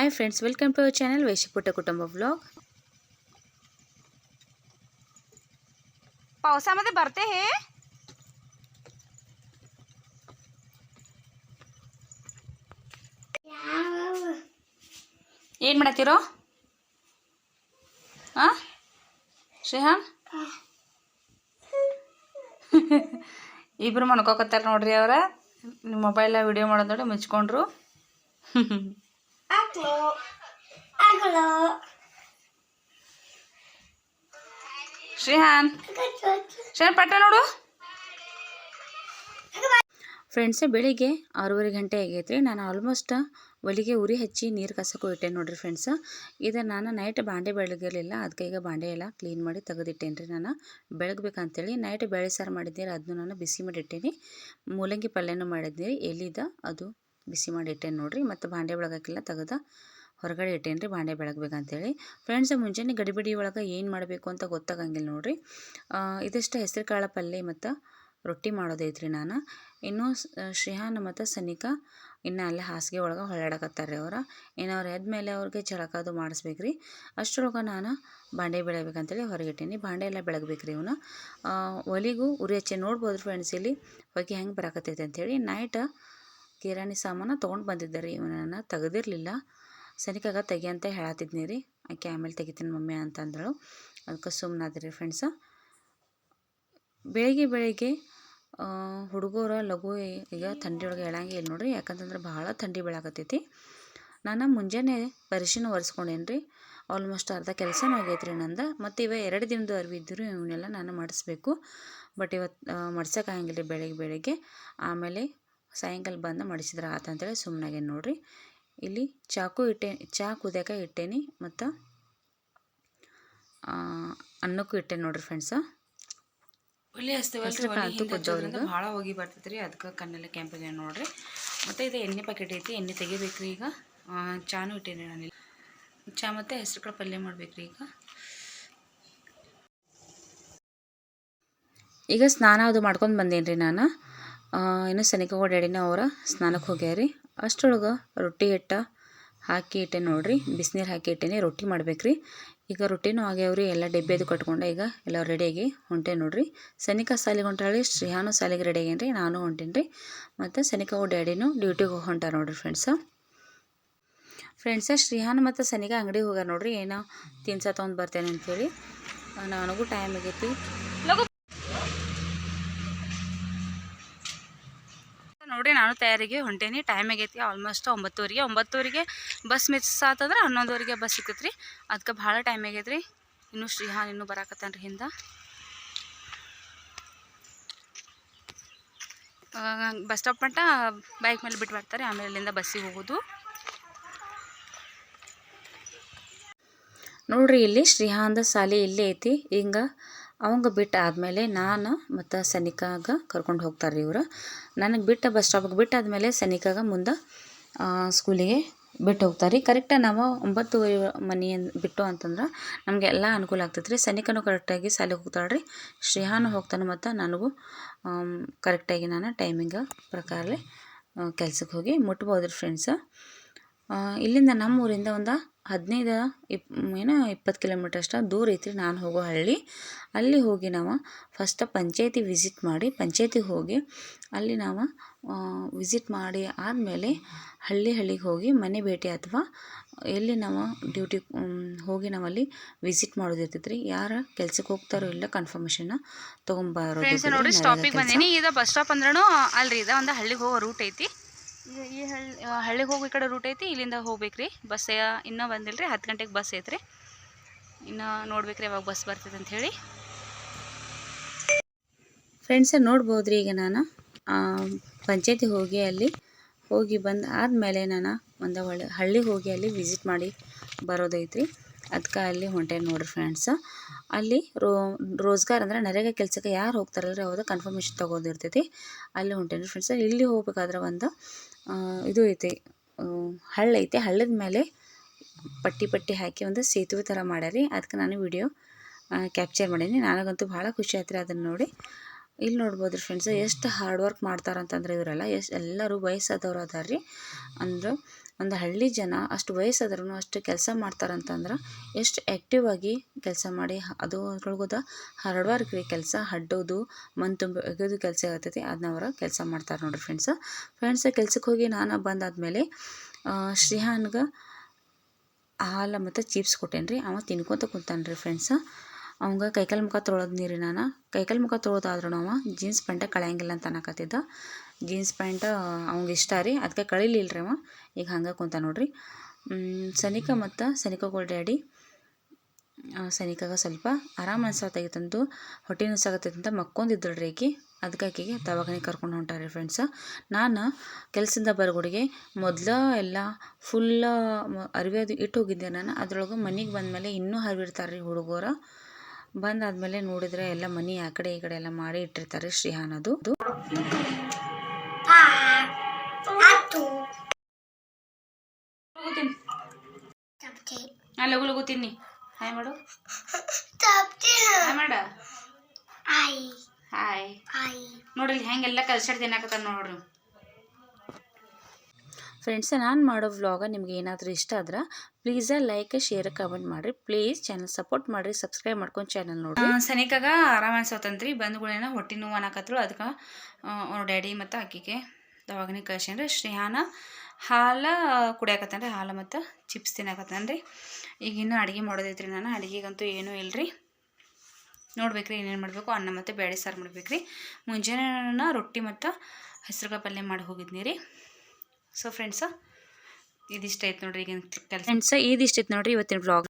hi friends welcome to our channel ವೈಶಿಪುಟ್ಟ ಕುಟುಂಬ vlog पावसामध्ये भरते हे ಏನು ಮಾಡತ್ತೀರೋ ಆ ಶ್ರೇಹಾನ್ ಇಬ್ರು ಮನ್ಕೋಕತ್ತಾರ ನೋಡ್ರಿ ಅವ್ರ ನಿಮ್ಮ ಮೊಬೈಲ ವಿಡಿಯೋ ಮಾಡೋದು ಮುಚ್ಕೊಂಡ್ರು ಶ್ರೀಹಾನ್ ಶ್ರೇಹಾನ್ ಪಟ್ಟ ನೋಡು ಫ್ರೆಂಡ್ಸ್ ಬೆಳಿಗ್ಗೆ ಆರೂವರೆ ಗಂಟೆ ಆಗೈತ್ರಿ. ನಾನು ಆಲ್ಮೋಸ್ಟ್ ಒಲಿಗೆ ಉರಿ ಹಚ್ಚಿ ನೀರು ಕಸಕ್ಕೂ ಇಟ್ಟೆ ನೋಡ್ರಿ ಫ್ರೆಂಡ್ಸ್ ಇದು ನಾನು ನೈಟ್ ಬಾಂಡೆ ಬೆಳಗಿರಲಿಲ್ಲ. ಅದಕ್ಕೆ ಈಗ ಬಾಂಡೆ ಎಲ್ಲ ಕ್ಲೀನ್ ಮಾಡಿ ತೆಗೆದಿಟ್ಟೇನ್ರಿ ರೀ ನಾನು. ಬೆಳಗ್ಬೇಕಂತೇಳಿ ನೈಟ್ ಬೇಳೆ ಸಾರು ಮಾಡಿದ್ದೀರಿ ಅದನ್ನು ನಾನು ಬಿಸಿ ಮಾಡಿ ಇಟ್ಟೇನಿ ಮೂಲಂಗಿ ಪಲ್ಯನೂ ಮಾಡಿದ್ದೀರಿ ಎಲ್ಲಿದ ಅದು ಬಿಸಿ ಮಾಡಿ ಇಟ್ಟೇನೆ ನೋಡ್ರಿ. ಮತ್ತು ಬಾಂಡೆ ಬೆಳಗಕ್ಕೆಲ್ಲ ತೆಗೆದ ಹೊರಗಡೆ ಇಟ್ಟೇನಿ ರೀ ಬಾಂಡೆ ಬೆಳಗ್ಬೇಕಂತೇಳಿ. ಫ್ರೆಂಡ್ಸ್ ಮುಂಜಾನೆ ಗಡಿಬಿಡಿ ಒಳಗೆ ಏನು ಮಾಡಬೇಕು ಅಂತ ಗೊತ್ತಾಗಂಗಿಲ್ಲ ನೋಡ್ರಿ. ಇದಿಷ್ಟು ಹೆಸರು ಕಾಳು ಪಲ್ಯ ಮತ್ತು ರೊಟ್ಟಿ ಮಾಡೋದೈತ್ರಿ ನಾನು. ಇನ್ನೂ ಶ್ರೀಹಾನ್ ಮತ್ತು ಸನಿಕಾ ಇನ್ನು ಅಲ್ಲೇ ಹಾಸಿಗೆ ಒಳಗೆ ಹೊಳ್ಳಾಡಕತ್ತಾರೆ ಅವ್ರ. ಇನ್ನು ಅವ್ರು ಎದ್ಮೇಲೆ ಅವ್ರಿಗೆ ಜಳಕದು ಮಾಡಿಸ್ಬೇಕು ರೀ ಅಷ್ಟರೊಳಗೆ ನಾನು ಬಾಂಡೆ ಹೊರಗೆ ಹೊರಗಿಟ್ಟೀನಿ. ಬಾಂಡೆ ಎಲ್ಲ ಬೆಳಗ್ಬೇಕು ರೀ ಇವನು ಒಲಿಗೂ ಉರಿ ಹಚ್ಚಿ ನೋಡ್ಬೋದು ಫ್ರೆಂಡ್ಸ್ ಇಲ್ಲಿ. ಹೊಗೆ ಹೆಂಗೆ ಬರಕತ್ತೈತೆ ಅಂಥೇಳಿ ನೈಟ್ ಕಿರಾಣಿ ಸಾಮಾನು ತೊಗೊಂಡು ಬಂದಿದ್ದೆ ರೀ. ಇವನನ್ನು ತೆಗೆದಿರಲಿಲ್ಲ. ಸನಿಕಾಗ ತೆಗಿ ಅಂತ ಹೇಳತ್ತಿದ್ನಿ ರೀ. ಆಕೆ ಆಮೇಲೆ ತೆಗಿತೀನಿ ಮಮ್ಮಿ ಅಂತಂದಳು ಅದಕ್ಕೆ ಸುಮ್ಮನಾದ್ರಿ ಫ್ರೆಂಡ್ಸ ಬೆಳಿಗ್ಗೆ ಬೆಳಿಗ್ಗೆ ಹುಡುಗರ ಲಘು ಈಗ ಥಂಡಿ ಒಳಗೆ ಹೇಳಂಗೆ ಇಲ್ಲ ನೋಡ್ರಿ. ಯಾಕಂತಂದ್ರೆ ಭಾಳ ಥಂಡಿ ಬೆಳಕತ್ತೈತಿ. ನಾನು ಮುಂಜಾನೆ ಪರಿಶೀನ ಒರೆಸ್ಕೊಂಡೇನಿ ರೀ. ಆಲ್ಮೋಸ್ಟ್ ಅರ್ಧ ಕೆಲಸನೂ ಆಗೈತೆ ರೀ ನಂದು. ಮತ್ತು ಇವ ಎರಡು ದಿನದ ಅರಿವಿ ಇದ್ದರು ಇವನ್ನೆಲ್ಲ ನಾನು ಮಾಡಿಸ್ಬೇಕು. ಬಟ್ ಇವತ್ತು ಮಡ್ಸೋಕ್ಕಾಗಂಗಿಲ್ಲ ರೀ ಬೆಳಗ್ಗೆ ಬೆಳಗ್ಗೆ. ಆಮೇಲೆ ಸಾಯಂಕಾಲ ಬಂದು ಮಡಿಸಿದ್ರೆ ಆತಂತೇಳಿ ಸುಮ್ಮನಾಗೆ ನೋಡಿರಿ. ಇಲ್ಲಿ ಚಾಕು ಇಟ್ಟೆ ಚಾ ಕುದಿಯೋಕೆ ಇಟ್ಟೇನಿ ಮತ್ತು ಅನ್ನಕ್ಕೂ ಇಟ್ಟೆ ನೋಡ್ರಿ ಫ್ರೆಂಡ್ಸ ಒಳ್ಳೆ ಕಾಳು ಭಾಳ ಹೋಗಿ ಬರ್ತೈತೆ ರೀ ಅದಕ್ಕೆ ಕಣ್ಣೆಲ್ಲ ಕೆಂಪಿಗೆ ನೋಡ್ರಿ. ಮತ್ತು ಇದು ಎಣ್ಣೆ ಪ್ಯಾಕೆಟ್ ಐತಿ ಎಣ್ಣೆ ತೆಗಿಬೇಕ್ರಿ ಈಗ. ಚಾನೂ ಇಟ್ಟೇನಿ ನಾನು ಇಲ್ಲಿ. ಚಾ ಮತ್ತು ಹೆಸರು ಕಾಳು ಪಲ್ಯ ಮಾಡ್ಬೇಕ್ರಿ ಈಗ. ಈಗ ಸ್ನಾನ ಅದು ಮಾಡ್ಕೊಂಡು ಬಂದೇನಿ ರೀ ನಾನು. ಇನ್ನು ಸನಿಕ ಡ್ಯಾಡಿನ ಅವರ ಸ್ನಾನಕ್ಕೆ ಹೋಗ್ಯಾರ. ರೀ ಅಷ್ಟರೊಳಗೆ ರೊಟ್ಟಿ ಹಿಟ್ಟ ಹಾಕಿ ಇಟ್ಟೆ ನೋಡ್ರಿ. ಬಿಸಿನೀರು ಹಾಕಿ ಇಟ್ಟೇನೆ, ರೊಟ್ಟಿ ಮಾಡ್ಬೇಕು ರೀ ಈಗ ರೊಟ್ಟಿನೂ ಆಗ್ಯಾವ್ರಿ, ಎಲ್ಲ ಡಬ್ಬಿ ಅದು ಕಟ್ಕೊಂಡೆ ಈಗ ಎಲ್ಲ ರೆಡಿಯಾಗಿ ಹೊಂಟೆ ನೋಡ್ರಿ. ಸನಿಕ ಸಾಲಿಗೆ ಹೊಂಟಾಳಿ, ಶ್ರೀಹಾನು ಸಾಲಿಗೆ ರೆಡಿ ಆಗೇನ್ರಿ, ನಾನು ಹೊಂಟೇನಿ ರೀ ಮತ್ತು ಸನಿಕ ಅವ್ರ ಡ್ಯಾಡಿನೂ ಡ್ಯೂಟಿಗೆ ಹೊಂಟಾರ ನೋಡ್ರಿ ಫ್ರೆಂಡ್ಸ ಫ್ರೆಂಡ್ಸ ಶ್ರೀಹಾನ್ ಮತ್ತು ಸನಿಕಾ ಅಂಗಡಿಗೆ ಹೋಗ್ಯಾರ ನೋಡ್ರಿ, ಏನೋ ತಿನ್ಸ ತೊಗೊಂಡು ಬರ್ತೇನೆ ಅಂಥೇಳಿ ನನಗೂ ಟೈಮ್ ಆಗೈತಿ ನೋಡ್ರಿ ನಾನು ತಯಾರಿಗೆ ಹೊಂಟೇನಿ. ಟೈಮ್ ಆಗೈತಿ ಆಲ್ಮೋಸ್ಟ್ ಒಂಬತ್ತುವರೆಗೆ. ಒಂಬತ್ತುವರೆಗೆ ಬಸ್ ಮಿಸ್ ಆತಂದ್ರೆ ಹನ್ನೊಂದುವರೆಗೆ ಬಸ್ ಸಿಕ್ಕತ್ರಿ ಅದಕ್ಕೆ ಭಾಳ ಟೈಮ್ ಆಗೈತ್ರಿ. ಇನ್ನು ಶ್ರೀಹಾನ್ ಇನ್ನೂ ಬರಾಕತ್ತಾನ ರೀ ಹಿಂದೆ ಬಸ್ ಸ್ಟಾಪ್ ಮಟ್ಟ ಬೈಕ್ ಮೇಲೆ ಬಿಟ್ಟು ಬರ್ತಾರೆ. ಆಮೇಲೆ ಅಲ್ಲಿಂದ ಬಸ್ಸಿಗೆ ಹೋಗೋದು. ನೋಡ್ರಿ ಇಲ್ಲಿ ಶ್ರೀಹಾಂದ ಸಾಲಿ ಇಲ್ಲೇ ಐತಿ. ಹಿಂಗ ಅವಂಗ ಬಿಟ್ಟು ಆದಮೇಲೆ ನಾನು ಮತ್ತು ಸನಿಕಾಗ ಕರ್ಕೊಂಡು ಹೋಗ್ತಾರೆ ರೀ ಇವರು. ನನಗೆ ಬಿಟ್ಟ ಬಸ್ ಸ್ಟಾಪಿಗೆ ಬಿಟ್ಟು ಆದಮೇಲೆ ಸನಿಕಾಗ ಮುಂದೆ ಸ್ಕೂಲಿಗೆ ಬಿಟ್ಟು ಹೋಗ್ತಾರೆ ರೀ ಕರೆಕ್ಟಾಗಿ ನಾವು ಒಂಬತ್ತುವರೆ ಮನೆ ಬಿಟ್ಟು ಅಂತಂದ್ರೆ ನಮಗೆ ಎಲ್ಲ ಅನುಕೂಲ ಆಗ್ತೈತೆ ರೀ ಸನಿಕನೂ ಕರೆಕ್ಟಾಗಿ ಶಾಲೆಗೆ ಹೋಗ್ತಾಳೆ ರೀ ಶ್ರೇಹಾನು ಹೋಗ್ತಾನೆ ಮತ್ತು ನನಗೂ ಕರೆಕ್ಟಾಗಿ ನಾನು ಟೈಮಿಂಗ್ ಪ್ರಕಾರಲೇ ಕೆಲ್ಸಕ್ಕೆ ಹೋಗಿ ಮುಟ್ಬೋದು ರೀ ಫ್ರೆಂಡ್ಸ ಇಲ್ಲಿಂದ ನಮ್ಮ ಊರಿಂದ ಒಂದು ಹದಿನೈದು ಇಪ್ ಏನು ಇಪ್ಪತ್ತು ಕಿಲೋಮೀಟ್ರ್ ಅಷ್ಟು ದೂರ ಐತ್ರಿ ನಾನು ಹೋಗೋ ಹಳ್ಳಿ. ಅಲ್ಲಿ ಹೋಗಿ ನಾವು ಫಸ್ಟ್ ಪಂಚಾಯಿತಿ ವಿಸಿಟ್ ಮಾಡಿ ಪಂಚಾಯ್ತಿಗೆ ಹೋಗಿ ಅಲ್ಲಿ ನಾವು ವಿಸಿಟ್ ಮಾಡಿ ಆದಮೇಲೆ ಹಳ್ಳಿ ಹಳ್ಳಿಗೆ ಹೋಗಿ ಮನೆ ಭೇಟಿ ಅಥವಾ ಎಲ್ಲಿ ನಾವು ಡ್ಯೂಟಿ ಹೋಗಿ ನಾವಲ್ಲಿ ವಿಸಿಟ್ ಮಾಡೋದು ಇರ್ತೈತೆ ರೀ ಯಾರು ಕೆಲ್ಸಕ್ಕೆ ಹೋಗ್ತಾರೋ ಇಲ್ಲ ಕನ್ಫರ್ಮೇಷನ್ನ ತೊಗೊಂಬರೋದು ನೋಡಿ ಸ್ಟಾಪಿಗೆ ಬಂದೀನಿ. ಇದು ಬಸ್ ಸ್ಟಾಪ್ ಅಂದ್ರೂ ಅಲ್ರಿ ಇದು ಒಂದು ಹಳ್ಳಿಗೆ ಹೋಗೋ ರೂಟ್ ಐತಿ. ಈಗ ಈ ಹಳ್ಳಿ ಹಳ್ಳಿಗೆ ಹೋಗೋ ಈ ಕಡೆ ರೂಟ್ ಐತಿ, ಇಲ್ಲಿಂದ ಹೋಗ್ಬೇಕ್ರಿ. ಬಸ್ ಇನ್ನೂ ಬಂದಿಲ್ಲ ರೀ ಹತ್ತು ಗಂಟೆಗೆ ಬಸ್ ಐತ್ರಿ. ಇನ್ನು ನೋಡ್ಬೇಕ್ರಿ ಯಾವಾಗ ಬಸ್ ಬರ್ತೈತೆ ಅಂತ ಹೇಳಿ. ಫ್ರೆಂಡ್ಸ ನೋಡ್ಬೋದು ರೀ ಈಗ ನಾನು ಪಂಚಾಯತಿ ಹೋಗಿ ಅಲ್ಲಿ, ಹೋಗಿ ಬಂದು ಆದಮೇಲೆ ನಾನು ಒಂದು ಒಳ್ಳೆ ಹಳ್ಳಿಗೆ ಹೋಗಿ ಅಲ್ಲಿ ವಿಸಿಟ್ ಮಾಡಿ ಬರೋದೈತ್ರಿ. ಅದಕ್ಕೆ ಅಲ್ಲಿ ಹೊಂಟೆ ನೋಡ್ರಿ ಫ್ರೆಂಡ್ಸ್ ಅಲ್ಲಿ ರೋ, ರೋಜ್ಗಾರ್ ಅಂದ್ರೆ ನರೇಗಾ ಕೆಲಸಕ್ಕೆ ಯಾರು ಹೋಗ್ತಾರಲ್ರಿ ಅವ್ರದ್ದು ಕನ್ಫರ್ಮೇಷನ್ ತೊಗೋದಿರ್ತೈತಿ. ಅಲ್ಲಿ ಹೊಂಟೇನಿ ಫ್ರೆಂಡ್ಸ ಇಲ್ಲಿ ಹೋಗ್ಬೇಕಾದ್ರೆ ಒಂದು ಇದು ಐತೆ. ಹಳ್ಳ ಐತೆ. ಹಳ್ಳದ ಮೇಲೆ ಪಟ್ಟಿ ಪಟ್ಟಿ ಹಾಕಿ ಒಂದು ಸೇತುವೆ ಥರ ಮಾಡ್ಯಾರಿ ಅದಕ್ಕೆ ನಾನು ವಿಡಿಯೋ ಕ್ಯಾಪ್ಚರ್ ಮಾಡೀನಿ. ನನಗಂತೂ ಭಾಳ ಖುಷಿ ಆಯ್ತು ರೀ ಅದನ್ನು ನೋಡಿ. ಇಲ್ಲಿ ನೋಡ್ಬೋದು ರೀ ಫ್ರೆಂಡ್ಸ್ ಎಷ್ಟು ಹಾರ್ಡ್ ವರ್ಕ್ ಮಾಡ್ತಾರಂತಂದ್ರೆ ಇವರೆಲ್ಲ ಎಷ್ಟು ಎಲ್ಲರೂ ವಯಸ್ಸಾದವ್ರು ಅದಾರ ರೀ ಅಂದ್ರೆ ಒಂದು ಹಳ್ಳಿ ಜನ ಅಷ್ಟು ವಯಸ್ಸಾದ್ರೂ ಅಷ್ಟು ಕೆಲಸ ಮಾಡ್ತಾರಂತಂದ್ರೆ ಎಷ್ಟು ಆ್ಯಕ್ಟಿವ್ ಆಗಿ ಕೆಲಸ ಮಾಡಿ ಅದು ಅದು ಅದ್ರೊಳಗದ ಹರಡ್ವಾರ್ಕ್ರಿ ಕೆಲಸ ಹಡ್ಡೋದು ಮನ್ ತುಂಬ ಒಗೆಯೋದು ಕೆಲಸ ಆಗತ್ತೈತಿ ಅದನ್ನ ಅವರು ಕೆಲಸ ಮಾಡ್ತಾರೆ ನೋಡಿರಿ ಫ್ರೆಂಡ್ಸ್ ಫ್ರೆಂಡ್ಸ್ ಕೆಲ್ಸಕ್ಕೆ ಹೋಗಿ ನಾನು ಬಂದಾದಮೇಲೆ ಶ್ರೀಹಾನ್ಗೆ ಹಾಲು ಮತ್ತು ಚಿಪ್ಸ್ ಕೊಟ್ಟೇನಿ ರೀ ಅವ ತಿನ್ಕೊತ ಕುಂತಾನೆ ರೀ ಫ್ರೆಂಡ್ಸ್ ಅವಂಗೆ ಕೈಕಾಲು ಮುಖ ತೊಳೋದು ನೀರಿ ನಾನು, ಕೈಕಾಲು ಮುಖ ತೊಳೋದಾದ್ರೂ ಅವ ಜೀನ್ಸ್ ಪ್ಯಾಂಟ ಕಳೆಯಂಗಿಲ್ಲ ಅಂತ ಅನ್ನಕತ್ತಿದ್ದ. ಜೀನ್ಸ್ ಪ್ಯಾಂಟ್ ಅವ್ಗೆ ಇಷ್ಟ ರೀ. ಅದಕ್ಕೆ ಕಳಿಲಿಲ್ಲ ರೀ ಅವ. ಈಗ ಹಂಗೆ ಕುಂತ ನೋಡ್ರಿ. ಸನಿಕ ಮತ್ತು ಸನಿಕಗಳ ಡ್ಯಾಡಿ. ಸನಿಕಾಗ ಸ್ವಲ್ಪ ಆರಾಮ ಅನ್ಸತ್ತಾಗಿತ್ತಂದು ಹೊಟ್ಟೆ ಅಂತ ಮಕ್ಕೊಂದಿದ್ದಳು ರೀ ಆಕಿ. ಅದಕ್ಕೆ ಆಕೆಗೆ ದವಾಖಾನೆ ಕರ್ಕೊಂಡು ಹೊಂಟಾರೆ ಫ್ರೆಂಡ್ಸ್ ನಾನು ಕೆಲಸದಿಂದ ಬರಗುಡಿಗೆ ಮೊದಲ ಎಲ್ಲ ಫುಲ್ ಅರಿವಿ ಅದು ಇಟ್ಟು ಹೋಗಿದ್ದೆ ನಾನು. ಅದ್ರೊಳಗೆ ಮನೆಗೆ ಬಂದಮೇಲೆ ಇನ್ನೂ ಹರಿವಿರ್ತಾರೆ ರೀ ಹುಡುಗರು. ಬಂದಾದಮೇಲೆ ನೋಡಿದ್ರೆ ಎಲ್ಲ ಮನೆ ಆ ಕಡೆ ಈ ಕಡೆ ಎಲ್ಲ ಮಾಡಿ ಇಟ್ಟಿರ್ತಾರೆ ಶ್ರೀಹಾನ್ ಅದು. ನಾ ಲಗು ಲಗು ತಿನ್ನಿ. ಹಾಯ್ ಮಾಡು. ಹಾಯ್ ಮಾಡ. ಹಾಯ್. ನೋಡ್ರಿ ಹೆಂಗೆಲ್ಲ ತಿನ್ನಾಕತ್ತಾರ ನೋಡ್ರಿ. ಫ್ರೆಂಡ್ಸ್ ನಾನು ಮಾಡೋ ವ್ಲಾಗ ನಿಮ್ಗೆ ಏನಾದರೂ ಇಷ್ಟ ಆದ್ರೆ ಪ್ಲೀಸ್ ಲೈಕ್ ಶೇರ್ ಕಮೆಂಟ್ ಮಾಡಿರಿ. ಪ್ಲೀಸ್ ಚಾನಲ್ ಸಪೋರ್ಟ್ ಮಾಡಿರಿ. ಸಬ್ಸ್ಕ್ರೈಬ್ ಮಾಡ್ಕೊಂಡು ಚಾನಲ್ ನೋಡಿ ಸನಿಕಾಗ ಆರಾಮ ಅನ್ಸೋತಂತ್ರಿ. ಬಂದ್ಗಳೇನ ಹೊಟ್ಟೆ ನೋವು ಅನ್ನಕತ್ರು ಅದಕ್ಕೆ ಅವ್ರ ಡ್ಯಾಡಿ ಮತ್ತು ಆಕಿಗೆ ದವಾಖಾನೆ ಕಳ್ಸ್ಯಾನ್ರಿ. ಶ್ರೇಹಾನ ಹಾಲು ಕುಡಿಯಾಕತ್ತಾನ ರೀ, ಹಾಲು ಮತ್ತು ಚಿಪ್ಸ್ ತಿನ್ನಾಕತ್ತಾನ ರೀ ಈಗ ಇನ್ನೂ ಅಡುಗೆ ಮಾಡೋದೈತ್ರಿ ನಾನು, ಅಡುಗೆಗಂತೂ ಏನೂ ಇಲ್ಲರಿ ನೋಡ್ಬೇಕ್ರಿ ಏನೇನು ಮಾಡಬೇಕು, ಅನ್ನ ಮತ್ತು ಬೇಳೆ ಸಾರು ಮಾಡ್ಬೇಕ್ರಿ. ಮುಂಜಾನೆ ರೊಟ್ಟಿ ಮತ್ತು ಹೆಸ್ರುಕಾಳು ಪಲ್ಯ ಮಾಡಿ ಹೋಗಿದ್ನಿ ರೀ. ಸೊ ಫ್ರೆಂಡ್ಸ ಇದಿಷ್ಟ ಐತೆ ನೋಡ್ರಿ ಈಗಿನ ಕೆಲಸ. ಫ್ರೆಂಡ್ಸ್ ಇದಿಷ್ಟಿತ್ತು ನೋಡ್ರಿ ಇವತ್ತಿನ ವ್ಲಾಗ್